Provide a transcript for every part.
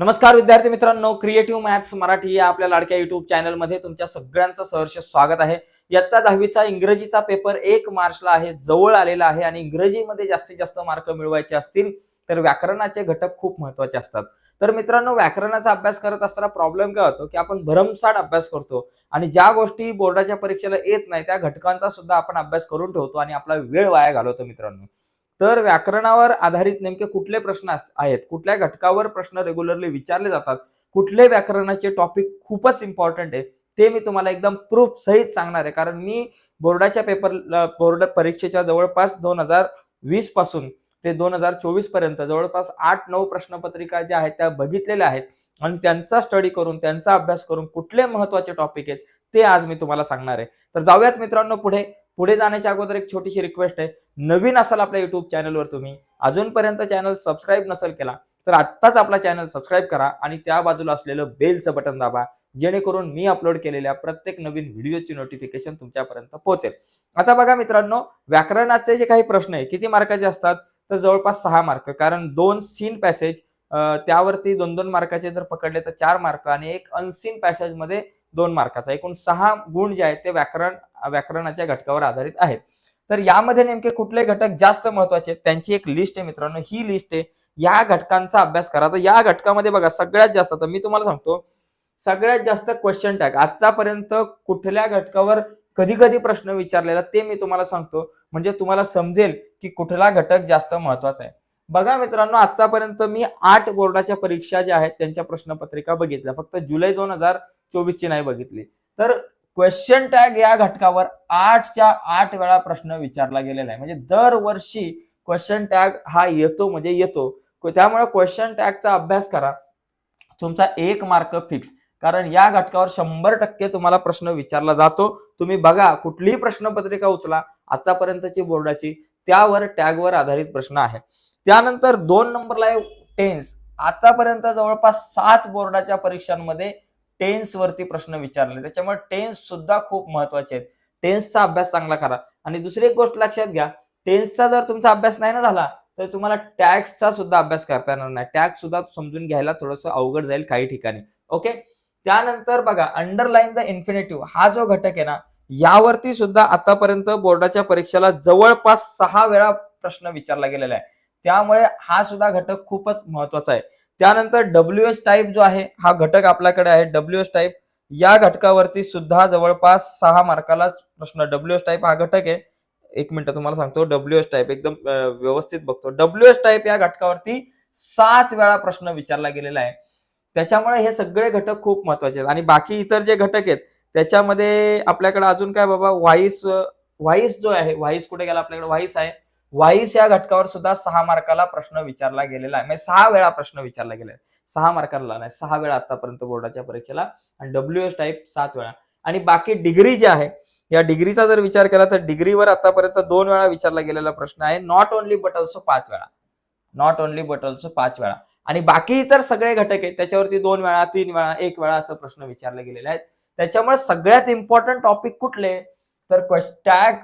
नमस्कार विद्यार्थी मित्रांनो क्रिएटिव्ह मॅथ्स मराठी या आपल्या लाडक्या युट्यूब चॅनलमध्ये तुमच्या सगळ्यांचं सहर्ष स्वागत आहे. इयत्ता दहावीचा इंग्रजीचा पेपर एक मार्चला आहे जवळ आलेला आहे आणि इंग्रजीमध्ये जास्तीत जास्त मार्क मिळवायचे असतील तर व्याकरणाचे घटक खूप महत्त्वाचे असतात. तर मित्रांनो व्याकरणाचा अभ्यास करत असताना प्रॉब्लेम काय होतो की आपण भरमसाठ अभ्यास करतो आणि ज्या गोष्टी बोर्डाच्या परीक्षेला येत नाही त्या घटकांचा सुद्धा आपण अभ्यास करून ठेवतो आणि आपला वेळ वाया घालवतो मित्रांनो. तर व्याकरणावर आधारित नेमके कुठले प्रश्न आहेत? कुठल्या घटकावर प्रश्न रेग्युलरली विचारले जातात? कुठले व्याकरणाचे टॉपिक खूपच इम्पॉर्टंट आहे? ते मी तुम्हाला एकदम प्रूफ सहित सांगणार आहे. कारण मी बोर्डाच्या पेपर बोर्ड परीक्षेच्या जवळपास दोन हजार वीसपासून ते दोन हजार चोवीसपर्यंत जवळपास आठ नऊ प्रश्नपत्रिका ज्या आहेत त्या बघितलेल्या आहेत. आणि त्यांचा स्टडी करून त्यांचा अभ्यास करून कुठले महत्त्वाचे टॉपिक आहेत ते आज मी तुम्हाला सांगणार आहे. तर जाऊयात मित्रांनो पुढे. पुढे जाण्याच्या अगोदर एक छोटीशी रिक्वेस्ट आहे. नवीन असाल आपल्या युट्यूब चॅनलवर तुम्ही अजूनपर्यंत चॅनल सबस्क्राईब नसेल केला तर आत्ताच आपला चॅनल सबस्क्राईब करा आणि त्या बाजूला असलेलं बेलचं बटन दाबा जेणेकरून मी अपलोड केलेल्या प्रत्येक नवीन व्हिडिओची नोटिफिकेशन तुमच्यापर्यंत पोहोचेल. आता बघा मित्रांनो व्याकरणाचे जे काही प्रश्न आहे किती मार्काचे असतात? तर जवळपास सहा मार्क कारण दोन सीन पॅसेज त्यावरती दोन दोन मार्काचे जर पकडले तर चार मार्क आणि एक अनसीन पॅसेजमध्ये दोन मार्काचा एकूण सहा गुण जे आहेत ते व्याकरण व्याकरणाच्या घटकावर आधारित आहेत तर यामध्ये नेमके कुठले घटक जास्त महत्त्वाचे आहेत? त्यांची एक लिस्ट आहे मित्रांनो. ही लिस्ट आहे. या घटकांचा अभ्यास करा. तर या घटकामध्ये बघा सगळ्यात जास्त तर मी तुम्हाला सांगतो सगळ्यात जास्त क्वेश्चन टॅग आतापर्यंत कुठल्या घटकावर कधी कधी प्रश्न विचारलेला ते मी तुम्हाला सांगतो. म्हणजे तुम्हाला समजेल की कुठला घटक जास्त महत्त्वाचा आहे. बघा मित्रांनो आतापर्यंत मी आठ बोर्डाच्या परीक्षा ज्या आहेत त्यांच्या प्रश्नपत्रिका बघितल्या. फक्त जुलै दोन हजार चोवीस ची नाही बघितली. तर क्वेश्चन टॅग या घटकावर आठच्या आठ वेळा प्रश्न विचारला गेलेला आहे. म्हणजे दरवर्षी क्वेश्चन टॅग हा येतो म्हणजे येतो. त्यामुळे क्वेश्चन टॅगचा अभ्यास करा. तुमचा एक मार्क फिक्स कारण या घटकावर शंभर टक्के तुम्हाला प्रश्न विचारला जातो. तुम्ही बघा कुठलीही प्रश्नपत्रिका उचला आतापर्यंतची बोर्डाची त्यावर टॅगवर आधारित प्रश्न आहे. त्यानंतर दोन नंबरला आहे टेन्स आतापर्यंत जवळपास सात बोर्डाच्या परीक्षांमध्ये टेन्स वरती प्रश्न विचारले. त्याच्यामुळे टेन्स सुद्धा खूप महत्त्वाचे आहेत. टेन्सचा अभ्यास चांगला करा. आणि दुसरी एक गोष्ट लक्षात घ्या. टेन्सचा जर तुमचा अभ्यास नाही ना झाला तर तुम्हाला टॅक्सचा सुद्धा अभ्यास करता येणार नाही. टॅक्स सुद्धा समजून घ्यायला थोडंसं अवघड जाईल काही ठिकाणी. ओके त्यानंतर बघा अंडरलाईन द इन्फिनेटिव्ह हा जो घटक आहे ना यावरती सुद्धा आतापर्यंत बोर्डाच्या परीक्षेला जवळपास सहा वेळा प्रश्न विचारला गेलेला आहे. त्यामुळे हा सुद्धा घटक खूपच महत्त्वाचा आहे. त्यानंतर डब्ल्यू एस टाईप जो आहे हा घटक आपल्याकडे आहे. डब्ल्यू एस टाईप या घटकावरती सुद्धा जवळपास सहा मार्कालाच प्रश्न. डब्ल्यू एस टाईप हा घटक आहे. एक मिनिट तुम्हाला सांगतो. डब्ल्यू एस टाईप एकदम व्यवस्थित बघतो. डब्ल्यू एस टाईप या घटकावरती सात वेळा प्रश्न विचारला गेलेला आहे. त्याच्यामुळे हे सगळे घटक खूप महत्त्वाचे आहेत. आणि बाकी इतर जे घटक आहेत त्याच्यामध्ये आपल्याकडे अजून काय बाबा? व्हाईस व्हाईस जो आहे व्हाईस कुठे गेला आपल्याकडे? व्हाईस आहे. व्हाईस या घटकावर सुद्धा सहा मार्काला प्रश्न विचारला गेलेला आहे म्हणजे सहा वेळा प्रश्न विचारला गेला आहे. सहा मार्काला नाही सहा वेळा आतापर्यंत बोर्डाच्या परीक्षेला आणि डब्ल्यू एस टाईप सात वेळा. आणि बाकी डिग्री जी आहे या डिग्रीचा जर विचार केला तर डिग्रीवर आतापर्यंत दोन वेळा विचारला गेलेला प्रश्न आहे नॉट ओनली बट ऑल्सो पाच वेळा. नॉट ओनली बट ऑल्सो पाच वेळा. आणि बाकी इतर सगळे घटक आहेत त्याच्यावरती दोन वेळा तीन वेळा एक वेळा असं प्रश्न विचारले गेलेले आहेत. त्याच्यामुळे सगळ्यात इम्पॉर्टंट टॉपिक कुठले? तर tag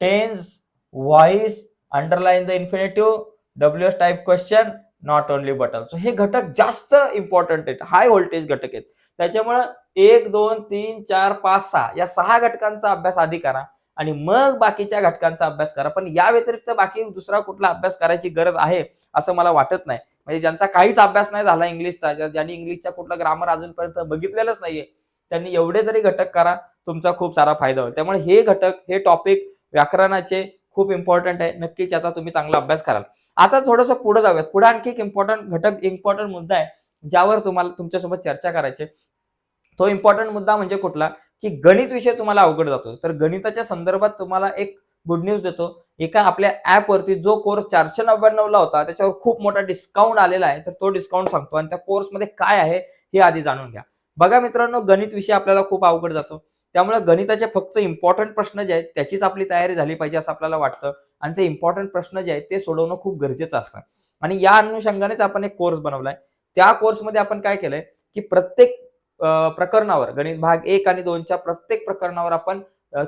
tense voice underline the infinitive W S type question not only button so हे घटक जास्त इम्पॉर्टंट आहेत. हाय व्होल्टेज घटक आहेत. त्याच्यामुळं एक दोन तीन चार पाच सहा या सहा घटकांचा अभ्यास आधी करा आणि मग बाकीच्या घटकांचा अभ्यास करा. पण या व्यतिरिक्त बाकी दुसरा कुठला अभ्यास करायची गरज आहे असं मला वाटत नाही. म्हणजे ज्यांचा काहीच अभ्यास नाही झाला इंग्लिशचा ज्यांनी इंग्लिशचा कुठला ग्रामर अजूनपर्यंत बघितलेलंच नाहीये त्यांनी एवढे तरी घटक करा तुमचा खूप सारा फायदा होईल. त्यामुळे हे घटक हे टॉपिक व्याकरणाचे खूप इम्पॉर्टंट आहे. नक्कीच याचा तुम्ही चांगला अभ्यास कराल. आता थोडंसं पुढे जाऊयात. पुढे आणखी एक इम्पॉर्टंट घटक इम्पॉर्टंट मुद्दा आहे ज्यावर तुम्हाला तुमच्यासोबत चर्चा करायची तो इम्पॉर्टंट मुद्दा म्हणजे कुठला? की गणित विषय तुम्हाला अवघड जातो तर गणिताच्या संदर्भात तुम्हाला एक गुड न्यूज देतो. एका आपल्या ऍपवरती जो कोर्स चारशे नव्याण्णव ला होता त्याच्यावर खूप मोठा डिस्काउंट आलेला आहे. तर तो डिस्काउंट सांगतो. आणि त्या कोर्समध्ये काय आहे हे आधी जाणून घ्या. बघा मित्रांनो गणित विषय आपल्याला खूप अवघड जातो. त्यामुळे गणिताचे फक्त इम्पॉर्टंट प्रश्न जे आहेत त्याचीच आपली तयारी झाली पाहिजे असं आपल्याला वाटतं. आणि ते इम्पॉर्टंट प्रश्न जे आहेत ते सोडवणं खूप गरजेचं असतं. आणि या अनुषंगानेच आपण एक कोर्स बनवलाय. त्या कोर्समध्ये आपण काय केलंय की प्रत्येक प्रकरणावर गणित भाग एक आणि दोनच्या प्रत्येक प्रकरणावर आपण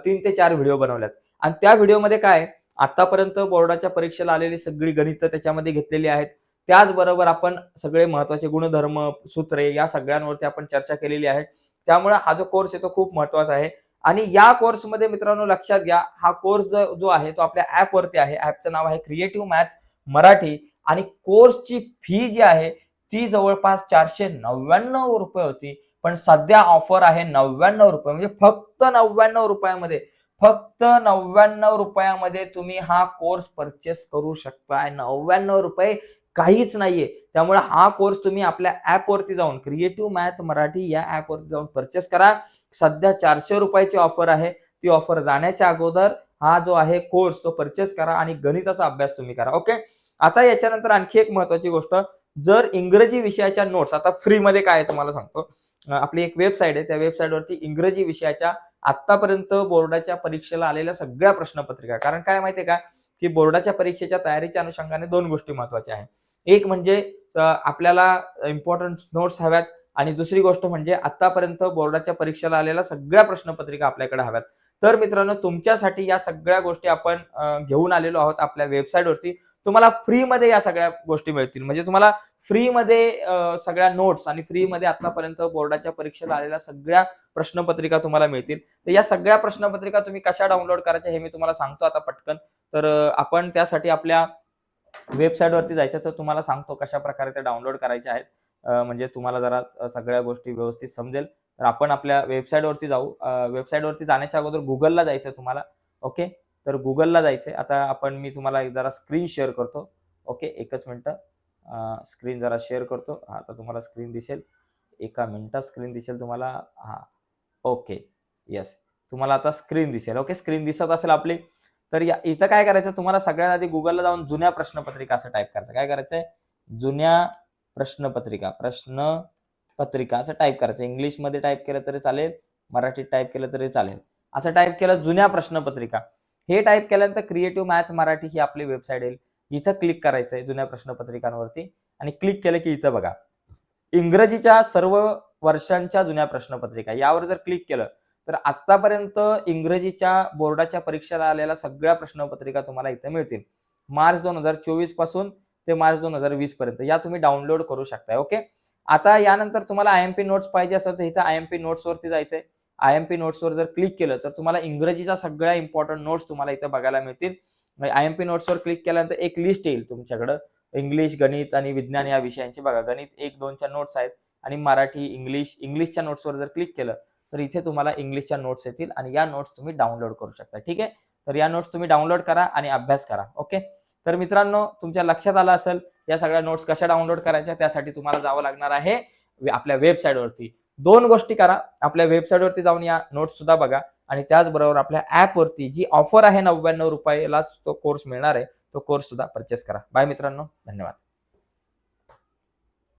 तीन ते चार व्हिडिओ बनवल्यात. आणि त्या व्हिडिओमध्ये काय आहे, आतापर्यंत बोर्डाच्या परीक्षेला आलेली सगळी गणितं त्याच्यामध्ये घेतलेली आहेत. त्याचबरोबर आपण सगळे महत्त्वाचे गुणधर्म सूत्रे या सगळ्यांवरती आपण चर्चा केलेली आहे. त्यामुळे हा जो कोर्स आहे तो खूप महत्त्वाचा आहे. आणि या कोर्समध्ये मित्रांनो लक्षात घ्या हा कोर्स जो जो आहे तो आपल्या ऍपवरती आहे. ऍपचं नाव आहे क्रिएटिव्ह मॅथ मराठी. आणि कोर्सची फी जी आहे ती जवळपास चारशे नव्याण्णव रुपये होती. पण सध्या ऑफर आहे नव्याण्णव रुपये. म्हणजे फक्त नव्याण्णव रुपयामध्ये फक्त नव्याण्णव रुपयामध्ये तुम्ही हा कोर्स परचेस करू शकताय. नव्याण्णव रुपये काहीच नाहीये. त्यामुळे हा कोर्स तुम्ही आपल्या ऍप वरती जाऊन क्रिएटिव्ह मॅथ मराठी या ऍप वरती जाऊन परचेस करा. सध्या चारशे रुपयाची ऑफर आहे. ती ऑफर जाण्याच्या अगोदर हा जो आहे कोर्स तो परचेस करा आणि गणिताचा अभ्यास तुम्ही करा. ओके आता याच्यानंतर आणखी एक महत्वाची गोष्ट. जर इंग्रजी विषयाच्या नोट्स आता फ्रीमध्ये काय आहे तुम्हाला सांगतो. आपली एक वेबसाईट आहे. त्या वेबसाईटवरती इंग्रजी विषयाच्या आतापर्यंत बोर्डाच्या परीक्षेला आलेल्या सगळ्या प्रश्नपत्रिका. कारण काय माहितीये का? की बोर्डाच्या परीक्षेच्या तयारीच्या अनुषंगाने दोन गोष्टी महत्त्वाच्या आहेत. एक म्हणजे आपल्याला इम्पॉर्टंट नोट्स हव्यात आणि दुसरी गोष्ट म्हणजे आतापर्यंत बोर्डाच्या परीक्षेला आलेल्या सगळ्या प्रश्नपत्रिका आपल्याकडे हव्यात. तर मित्रांनो तुमच्यासाठी या सगळ्या गोष्टी आपण घेऊन आलेलो आहोत आपल्या वेबसाईटवरती तुम्हाला फ्रीमध्ये या सगळ्या गोष्टी मिळतील. म्हणजे तुम्हाला फ्रीमध्ये सगळ्या नोट्स आणि फ्रीमध्ये आतापर्यंत बोर्डाच्या परीक्षेला आलेल्या सगळ्या प्रश्नपत्रिका तुम्हाला मिळतील. तर या सगळ्या प्रश्नपत्रिका तुम्ही कशा डाउनलोड करायच्या हे मी तुम्हाला सांगतो आता पटकन. तर आपण त्यासाठी आपल्या वेबसाईटवरती जायचं तर तुम्हाला सांगतो कशा प्रकारे ते डाउनलोड करायचे आहेत. म्हणजे तुम्हाला जरा सगळ्या गोष्टी व्यवस्थित समजेल. तर आपण आपल्या वेबसाईटवरती जाऊ. वेबसाईटवरती जाण्याच्या अगोदर गुगलला जायचं तुम्हाला. ओके तर गुगलला जायचंय. आता आपण मी तुम्हाला एक जरा स्क्रीन शेअर करतो. ओके एकच मिनटं. स्क्रीन जरा शेअर करतो. हा आता तुम्हाला स्क्रीन दिसेल. एका मिनटात स्क्रीन दिसेल तुम्हाला. हा ओके. येस तुम्हाला आता स्क्रीन दिसेल. ओके स्क्रीन दिसत असेल आपली. तर या इथं काय करायचं? तुम्हाला सगळ्यात आधी गुगलला जाऊन जुन्या प्रश्नपत्रिका असं टाईप करायचं. काय करायचंय? जुन्या प्रश्नपत्रिका प्रश्नपत्रिका असं टाईप करायचं. इंग्लिशमध्ये टाईप केलं तरी चालेल. मराठीत टाईप केलं तरी चालेल. असं टाईप केलं जुन्या प्रश्नपत्रिका. हे टाईप केल्यानंतर क्रिएटिव्ह मॅथ मराठी ही आपली वेबसाईट येईल. इथं क्लिक करायचं आहे जुन्या प्रश्नपत्रिकांवरती. आणि क्लिक केलं की इथं बघा. इंग्रजीच्या सर्व वर्षांच्या जुन्या प्रश्नपत्रिका. यावर जर क्लिक केलं तर आतापर्यंत इंग्रजीच्या बोर्डाच्या परीक्षेला आलेल्या सगळ्या प्रश्नपत्रिका तुम्हाला इथे मिळतील. मार्च दोन हजार चोवीसपासून ते मार्च दोन हजार वीस पर्यंत. या तुम्ही डाउनलोड करू शकताय ओके आता यानंतर तुम्हाला आय एम पी नोट्स पाहिजे असेल तर इथं आय एम पी नोट्स वरती जायचंय. आय एम पी नोट्सवर जर क्लिक केलं तर तुम्हाला इंग्रजीच्या सगळ्या इम्पॉर्टंट नोट्स तुम्हाला इथं बघायला मिळतील. आय एम पी नोट्सवर क्लिक केल्यानंतर एक लिस्ट येईल तुमच्याकडं. इंग्लिश गणित आणि विज्ञान या विषयांचे बघा. गणित एक दोनच्या नोट्स आहेत आणि मराठी इंग्लिश इंग्लिशच्या नोट्सवर जर क्लिक केलं तर इथे तुम्हाला इंग्लिशच्या नोट्स येतील आणि या नोट्स तुम्ही डाउनलोड करू शकता. ठीक आहे? तर या नोट्स तुम्ही डाउनलोड करा आणि अभ्यास करा. ओके तर मित्रांनो तुमच्या लक्षात आलं असेल या सगळ्या नोट्स कशा डाउनलोड करायच्या त्यासाठी तुम्हाला जावं लागणार आहे आपल्या वेबसाईटवरती दोन गोष्टी करा. आपल्या वेबसाईटवरती जाऊन या. नोट्स सुद्धा बघा. आणि त्याचबरोबर आपल्या ऍपवरती जी ऑफर आहे नव्याण्णव रुपयाला तो कोर्स मिळणार आहे तो कोर्स सुद्धा परचेस करा. बाय मित्रांनो. धन्यवाद.